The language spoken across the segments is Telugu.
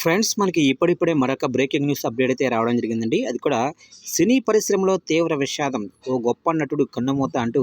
ఫ్రెండ్స్ మనకి ఇప్పుడిప్పుడే మరొక బ్రేకింగ్ న్యూస్ అప్డేట్ అయితే రావడం జరిగిందండి. అది కూడా సినీ పరిశ్రమలో తీవ్ర విషాదం ఓ గొప్ప నటుడు కన్నుమూత అంటూ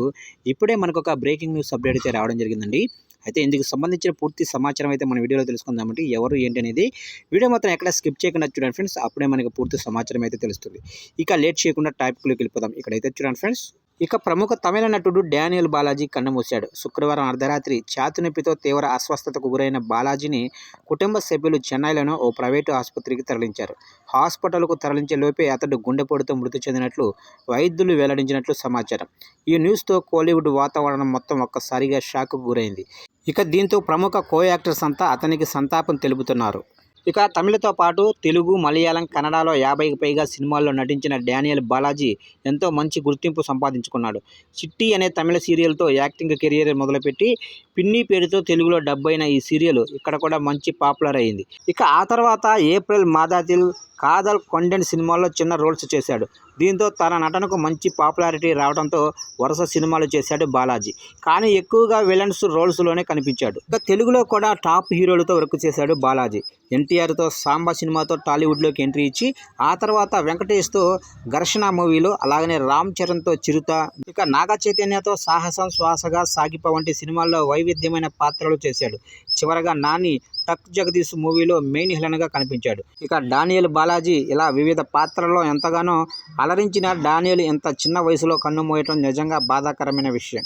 ఇప్పుడే మనకు ఒక బ్రేకింగ్ న్యూస్ అప్డేట్ అయితే రావడం జరిగిందండి. అయితే ఇందుకు సంబంధించిన పూర్తి సమాచారం అయితే మన వీడియోలో తెలుసుకుందామంటే ఎవరు ఏంటి అనేది వీడియో మొత్తం ఎక్కడ స్కిప్ చేయకుండా చూడండి ఫ్రెండ్స్. అప్పుడే మనకి పూర్తి సమాచారం అయితే తెలుస్తుంది. ఇక లేట్ చేయకుండా టాపిక్లోకి వెళ్ళిపోదాం. ఇక్కడైతే చూడండి ఫ్రెండ్స్. ఇక ప్రముఖ తమిళ నటుడు డానియల్ బాలాజీ కన్నుమూశాడు. శుక్రవారం అర్ధరాత్రి ఛాతినొప్పితో తీవ్ర అస్వస్థతకు గురైన బాలాజీని కుటుంబ సభ్యులు చెన్నైలోని ఓ ప్రైవేటు ఆసుపత్రికి తరలించారు. హాస్పిటల్కు తరలించే లోపే అతడు గుండెపోటుతో మృతి చెందినట్లు వైద్యులు వెల్లడించినట్లు సమాచారం. ఈ న్యూస్తో కోలీవుడ్ వాతావరణం మొత్తం ఒక్కసారిగా షాక్కు గురైంది. ఇక దీంతో ప్రముఖ కో యాక్టర్స్ అంతా అతనికి సంతాపం తెలుపుతున్నారు. ఇక తమిళతో పాటు తెలుగు మలయాళం కన్నడలో యాభైకి పైగా సినిమాల్లో నటించిన డానియల్ బాలాజీ ఎంతో మంచి గుర్తింపు సంపాదించుకున్నాడు. చిట్టి అనే తమిళ సీరియల్తో యాక్టింగ్ కెరియర్ మొదలుపెట్టి పిన్ని పేరుతో తెలుగులో డబ్బైన అయిన ఈ సీరియల్ ఇక్కడ కూడా మంచి పాపులర్ అయింది. ఇక ఆ తర్వాత ఏప్రిల్ మాదాతిల్ కాదల్ కొండెన్ సినిమాల్లో చిన్న రోల్స్ చేశాడు. దీంతో తన నటనకు మంచి పాపులారిటీ రావడంతో వరుస సినిమాలు చేశాడు బాలాజీ. కానీ ఎక్కువగా విలన్స్ రోల్స్లోనే కనిపించాడు. ఇంకా తెలుగులో కూడా టాప్ హీరోలతో వర్క్ చేశాడు బాలాజీ. ఎన్టీఆర్తో సాంబా సినిమాతో టాలీవుడ్లోకి ఎంట్రీ ఇచ్చి ఆ తర్వాత వెంకటేష్తో ఘర్షణ మూవీలో అలాగనే రామ్ చరణ్తో చిరుత. ఇక నాగ చైతన్యతో సాహసం శ్వాసగా సాగిప వంటి సినిమాల్లో వైవిధ్యమైన పాత్రలు చేశాడు. చివరగా నాని టక్ జగదీష్ మూవీలో మెయిన్ హిలన్గా కనిపించాడు. ఇక డానియల్ బాలాజీ ఇలా వివిధ పాత్రల్లో ఎంతగానో అలరించిన డానియల్ ఇంత చిన్న వయసులో కన్నుమూయటం నిజంగా బాధాకరమైన విషయం.